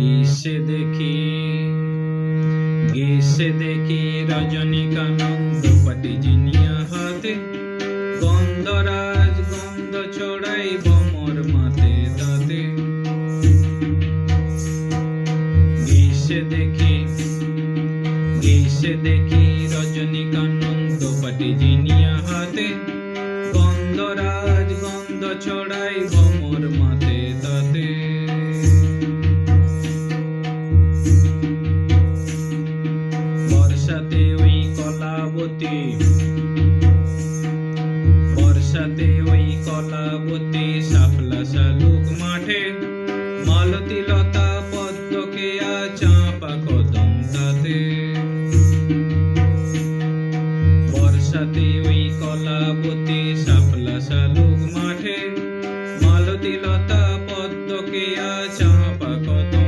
গ্রীষ্মে দেখি গ্রীষ্মে দেখি রজনীকানন্দ পাটি জিনিয়া হাতে গন্ধরাজ গন্ধ ছড়াই ভমর মাতে তাতে। গ্রীষ্মে দেখি গ্রীষ্মে দেখি রজনীকানন্দ পাটি জিনিয়া হাতে গন্ধরাজ গন্ধ ছড়াই ভমর মাতে তাতে। বর্ষাতে ওই কলাবতী। বর্ষাতে ওই কলাবতী শালুক মাঠে। মালতী লতা পদ্মকে চাপা কদম তাতে বর্ষাতে ওই কলাবতী, শাপলা শালুক মাঠে। মালতী লতা পদ্মকে চাপা কদম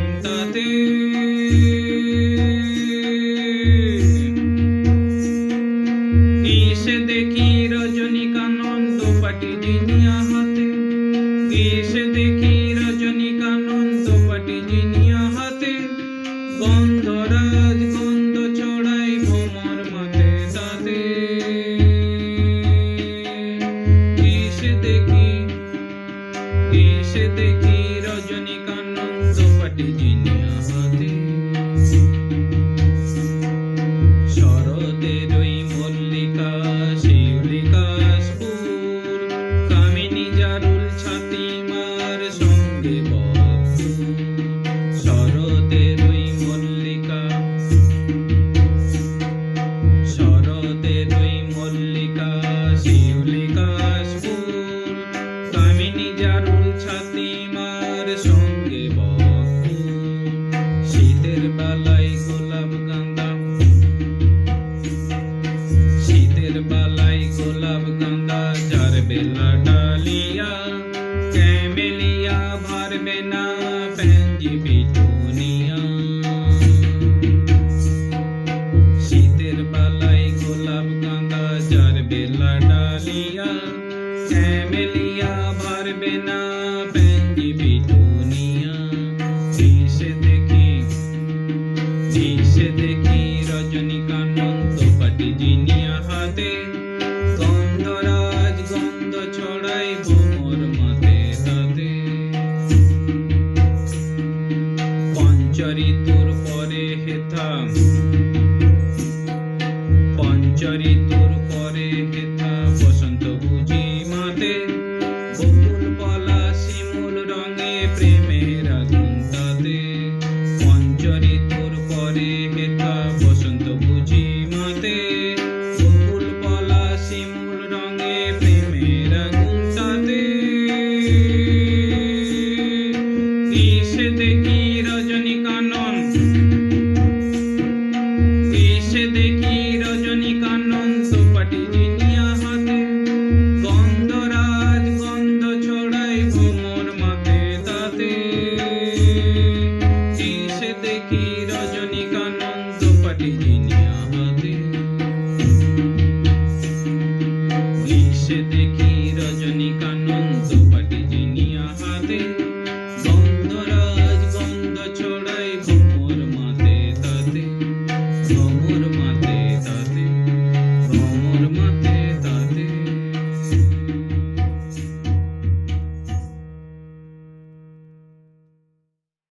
এসে দেখি রজনীকানন্দ পাটি জিনিয়া হাতে গন্ধরাজ গন্ধ চড়াই, ভ্রমর মাতে তাতে। এসে দেখি এসে দেখি রজনীকানন্দ পাটি জিনিয়া হাতে ভারবে না পেঞ্জি পিটুনিয়া শীতের বেলায় গোলাপ গাঁদা যার বেলা ডালিয়া ক্যামেলিয়া ভারবে না পেঞ্জি পিটুনিয়া এসে দেখি এসে দেখি রজনীকানন্দ পাটি জিনিয়া হাতে পঞ্চঋতুর পরে হেথা পঞ্চঋতুর পরে হেথা বসন্ত বুঝি মাতে, বকুল পলা শিমুল রঙে প্রেমের আগুন তাতে। পঞ্চঋতুর পরে হেথা বসন্ত বুঝি মাতে, বকুল পলা শিমুল রঙে প্রেমের আগুন তাতে। ইসেতে কি রজনী ਵੱਡੀ ਜੀ